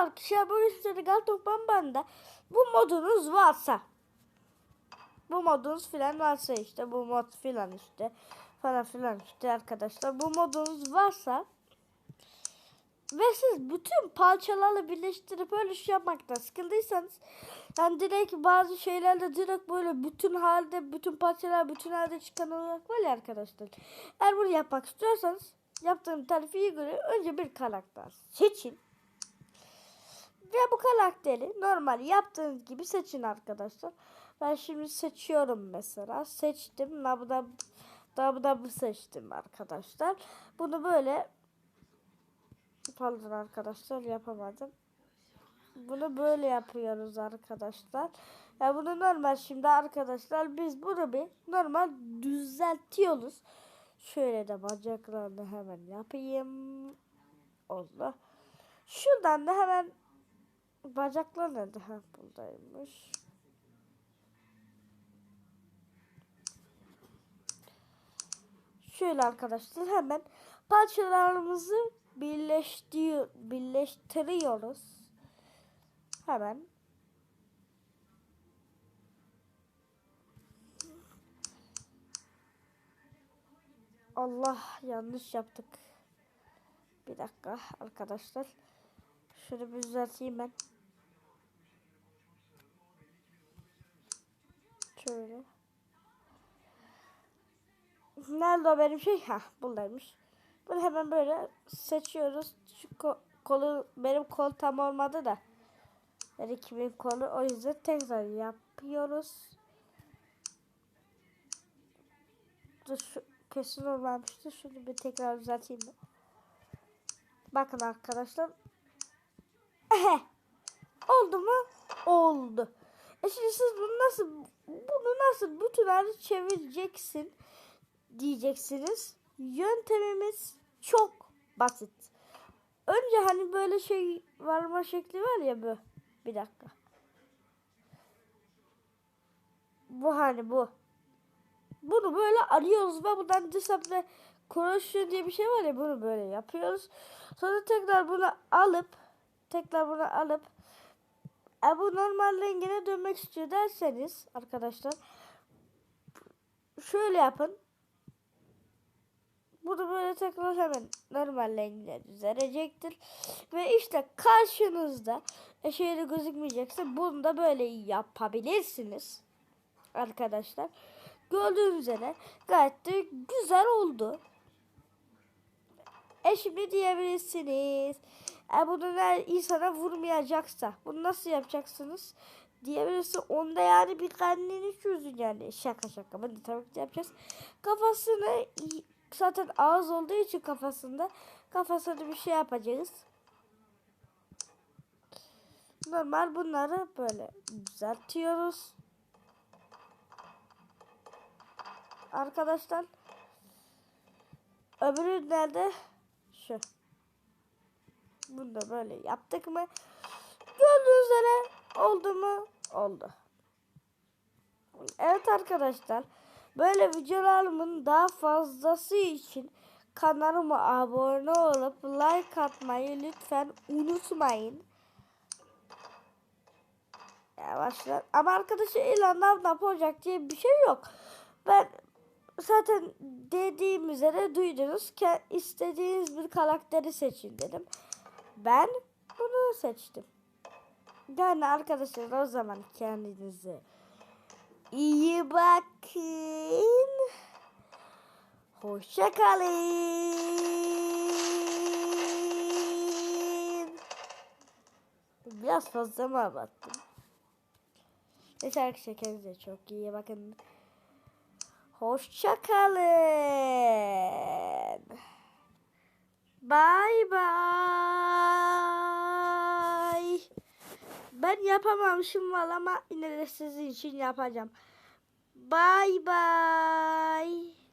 arkadaşlar bugün size Galtok Bamban'da bu modunuz varsa bu modunuz filan varsa işte bu mod filan işte falan filan işte arkadaşlar bu modunuz varsa ve siz bütün parçalarla birleştirip öyle şey yapmaktan sıkıldıysanız yani direkt bazı şeylerle direkt böyle bütün halde bütün parçalar bütün halde çıkan olarak var ya arkadaşlar. Eğer bunu yapmak istiyorsanız yaptığım tarifiye göre önce bir karakter seçin. Ve bu karakteri normal yaptığınız gibi seçin arkadaşlar. Ben şimdi seçiyorum mesela. Seçtim. Nabda Nabda seçtim arkadaşlar. Bunu böyle Pardon arkadaşlar yapamadım. Bunu böyle yapıyoruz arkadaşlar. Ya bunu normal şimdi arkadaşlar biz bunu bir normal düzeltiyoruz. Şöyle de bacaklarını hemen yapayım. Oldu. Şuradan da hemen bacaklar nerede? Ha buradaymış. Şöyle arkadaşlar hemen parçalarımızı birleştiriyor, birleştiriyoruz. Hemen. Allah yanlış yaptık. Bir dakika arkadaşlar. Şunu bir düzelteyim ben. Şöyle. Nerede o benim şey? Ha buradaymış. Bunu hemen böyle seçiyoruz. Şu ko- kolu benim kol tam olmadı da. Yani kimin kolu o yüzden tekrar yapıyoruz. Dur şu kesin olmamıştı. Şunu bir tekrar düzelteyim ben. Bakın arkadaşlar. Oldu mu? Oldu. Şimdi siz bunu nasıl bunu nasıl bütün hali çevireceksin diyeceksiniz. Yöntemimiz çok basit. Önce hani böyle şey varma şekli var ya bu. Bir dakika. Bu hani bu. Bunu böyle arıyoruz ve buradan disable corrosion diye bir şey var ya bunu böyle yapıyoruz. Sonra tekrar bunu alıp tekrar bunu alıp e bu normal rengine dönmek istiyor derseniz arkadaşlar şöyle yapın. Bunu böyle tekrar hemen normal rengine düzelecektir. Ve işte karşınızda e şöyle gözükmeyecekse bunu da böyle yapabilirsiniz. Arkadaşlar. Gördüğünüz üzere gayet de güzel oldu. E şimdi diyebilirsiniz. E bunu eğer insana vurmayacaksa bunu nasıl yapacaksınız? Diyebilirsin. Onda yani bir kendini çözün yani. Şaka şaka. Bunu tabii ki yapacağız. Kafasını zaten ağız olduğu için kafasında kafasını bir şey yapacağız. Normal bunları böyle düzeltiyoruz. Arkadaşlar öbürü nerede? Bunu da böyle yaptık mı? Gördüğünüz üzere oldu mu? Oldu. Evet arkadaşlar. Böyle videolarımın daha fazlası için kanalıma abone olup like atmayı lütfen unutmayın. Yavaşlar. Ama arkadaşlar ilan ne yapacak diye bir şey yok. Ben zaten dediğim üzere duydunuz ki istediğiniz bir karakteri seçin dedim. Ben bunu seçtim. Yani arkadaşlar o zaman kendinize iyi bakın. Hoşça kalın. Biraz fazla mı abarttım? Neyse arkadaşlar kendinize çok iyi bakın. Hoşça Bye bye. Ben yapamamışım var ama yine de sizin için yapacağım. Bye bye.